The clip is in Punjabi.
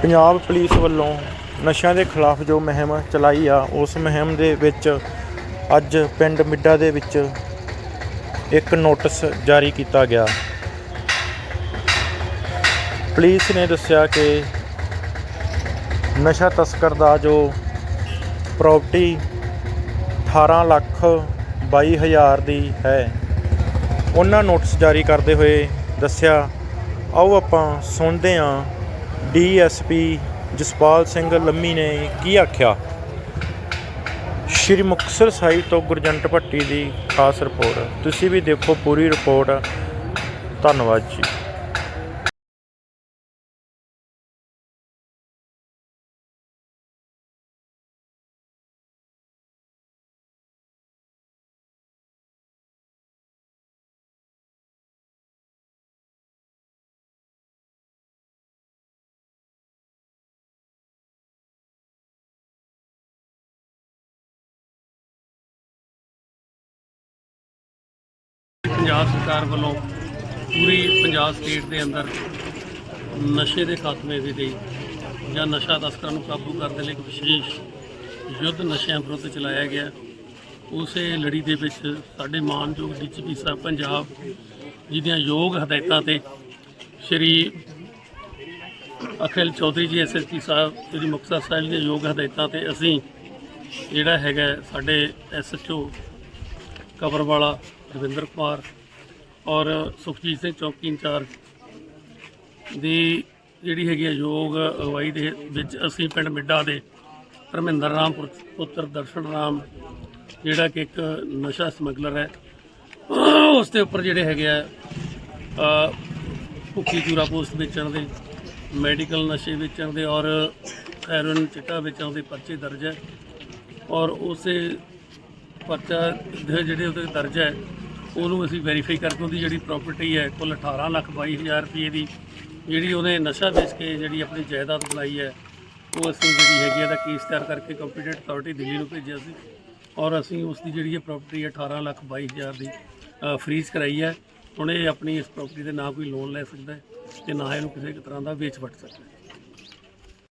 ਪੰਜਾਬ ਪੁਲਿਸ ਵੱਲੋਂ ਨਸ਼ਿਆਂ ਦੇ ਖਿਲਾਫ ਜੋ ਮੁਹਿੰਮ ਚਲਾਈ ਆ, ਉਸ ਮੁਹਿੰਮ ਦੇ ਵਿੱਚ ਅੱਜ ਪਿੰਡ ਮਿੱਡਾ ਦੇ ਵਿੱਚ ਇੱਕ ਨੋਟਿਸ ਜਾਰੀ ਕੀਤਾ ਗਿਆ। ਪੁਲਿਸ ਨੇ ਦੱਸਿਆ ਕਿ ਨਸ਼ਾ ਤਸਕਰ ਦਾ ਜੋ ਪ੍ਰਾਪਰਟੀ 18 ਲੱਖ 22 ਹਜ਼ਾਰ ਦੀ ਹੈ, ਉਹਨਾਂ ਨੋਟਿਸ ਜਾਰੀ ਕਰਦੇ ਹੋਏ ਦੱਸਿਆ, ਆਓ ਆਪਾਂ ਸੁਣਦੇ ਹਾਂ ਡੀਐਸਪੀ ਜਸਪਾਲ ਸਿੰਘ ਲੰਮੀ ਨੇ ਕੀ ਆਖਿਆ? ਸ਼੍ਰੀ ਮੁਕਤਸਰ ਸਾਹਿਬ ਤੋਂ ਗੁਰਜੰਟ ਭੱਟੀ ਦੀ ਖਾਸ ਰਿਪੋਰਟ। ਤੁਸੀਂ ਵੀ ਦੇਖੋ ਪੂਰੀ ਰਿਪੋਰਟ। ਧੰਨਵਾਦ ਜੀ। ਪੰਜਾਬ ਸਰਕਾਰ ਵੱਲੋਂ ਪੂਰੀ ਪੰਜਾਬ ਸਟੇਟ ਦੇ ਅੰਦਰ ਨਸ਼ੇ ਦੇ ਖਾਤਮੇ ਦੇ ਲਈ ਜਾਂ ਨਸ਼ਾ ਤਸਕਰਾਂ ਨੂੰ ਕਾਬੂ ਕਰਨ ਦੇ ਲਈ ਇੱਕ ਵਿਸ਼ੇਸ਼ ਯੁੱਧ ਨਸ਼ਿਆਂ ਵਿਰੁੱਧ ਚਲਾਇਆ ਗਿਆ। ਉਸੇ ਲੜੀ ਦੇ ਵਿੱਚ ਸਾਡੇ ਮਾਨਯੋਗ ਡੀਜੀਪੀ ਸਾਹਿਬ ਪੰਜਾਬ ਜੀ ਦੀਆਂ ਯੋਗ ਹਦਾਇਤਾਂ ਤੇ ਸ਼੍ਰੀ ਅਖਿਲ ਚੌਧਰੀ ਜੀ ਐਸਐਸਪੀ ਸਾਹਿਬ, ਸ਼੍ਰੀ ਮੁਕਤਸਰ ਸਾਹਿਬ ਦੇ ਯੋਗ ਹਦਾਇਤਾਂ ਤੇ ਅਸੀਂ ਜਿਹੜਾ ਹੈਗਾ ਸਾਡੇ ਐਸਐਚਓ ਕਬਰਵਾਲਾ ਰਵਿੰਦਰ ਕੁਮਾਰ ਔਰ ਸੁਖਜੀਤ ਸਿੰਘ ਚੌਕੀ ਇੰਚਾਰਜ ਦੀ ਜਿਹੜੀ ਹੈਗੀ ਆ ਯੋਗ ਅਗਵਾਈ ਦੇ ਵਿੱਚ ਅਸੀਂ ਪਿੰਡ ਮਿੱਡਾ ਦੇ ਧਰਮਿੰਦਰ ਰਾਮ ਪੁੱਤਰ ਦਰਸ਼ਨ ਰਾਮ, ਜਿਹੜਾ ਕਿ ਇੱਕ ਨਸ਼ਾ ਸਮਗਲਰ ਹੈ, ਉਸ ਦੇ ਉੱਪਰ ਜਿਹੜੇ ਹੈਗੇ ਆ ਭੁੱਖੀ ਚੂਰਾ ਪੋਸਟ ਵੇਚਣ ਦੇ, ਮੈਡੀਕਲ ਨਸ਼ੇ ਵੇਚਣ ਦੇ ਔਰ ਹੈਰੋਇਨ ਚਿੱਟਾ ਵੇਚਣ ਦੇ ਪਰਚੇ ਦਰਜ ਹੈ ਔਰ ਉਸੇ ਪਰਚਾ ਦੇ ਜਿਹੜੇ ਉਹਦੇ ਦਰਜ ਹੈ ਉਹਨੂੰ ਅਸੀਂ ਵੈਰੀਫਾਈ ਕਰਕੇ ਉਹਦੀ ਜਿਹੜੀ ਪ੍ਰਾਪਰਟੀ ਹੈ, ਕੁੱਲ 18 ਲੱਖ 22 ਹਜ਼ਾਰ ਰੁਪਏ ਦੀ ਜਿਹੜੀ ਉਹਨੇ ਨਸ਼ਾ ਵੇਚ ਕੇ ਜਿਹੜੀ ਆਪਣੀ ਜਾਇਦਾਦ ਬਣਾਈ ਹੈ, ਉਹ ਅਸੀਂ ਜਿਹੜੀ ਹੈਗੀ ਇਹਦਾ ਕੇਸ ਤਿਆਰ ਕਰਕੇ ਕੰਪੀਟੈਂਟ ਅਥਾਰਟੀ ਦਿੱਲੀ ਨੂੰ ਭੇਜਿਆ ਸੀ ਔਰ ਅਸੀਂ ਉਸ ਦੀ ਜਿਹੜੀ ਇਹ ਪ੍ਰਾਪਰਟੀ ਹੈ 18 ਲੱਖ 22 ਹਜ਼ਾਰ ਦੀ ਫਰੀਜ਼ ਕਰਾਈ ਹੈ। ਹੁਣ ਇਹ ਆਪਣੀ ਇਸ ਪ੍ਰਾਪਰਟੀ ਦੇ ਨਾ ਕੋਈ ਲੋਨ ਲੈ ਸਕਦਾ ਹੈ ਤੇ ਨਾ ਇਹਨੂੰ ਕਿਸੇ ਤਰ੍ਹਾਂ ਦਾ ਵੇਚ ਵਟ ਸਕਦਾ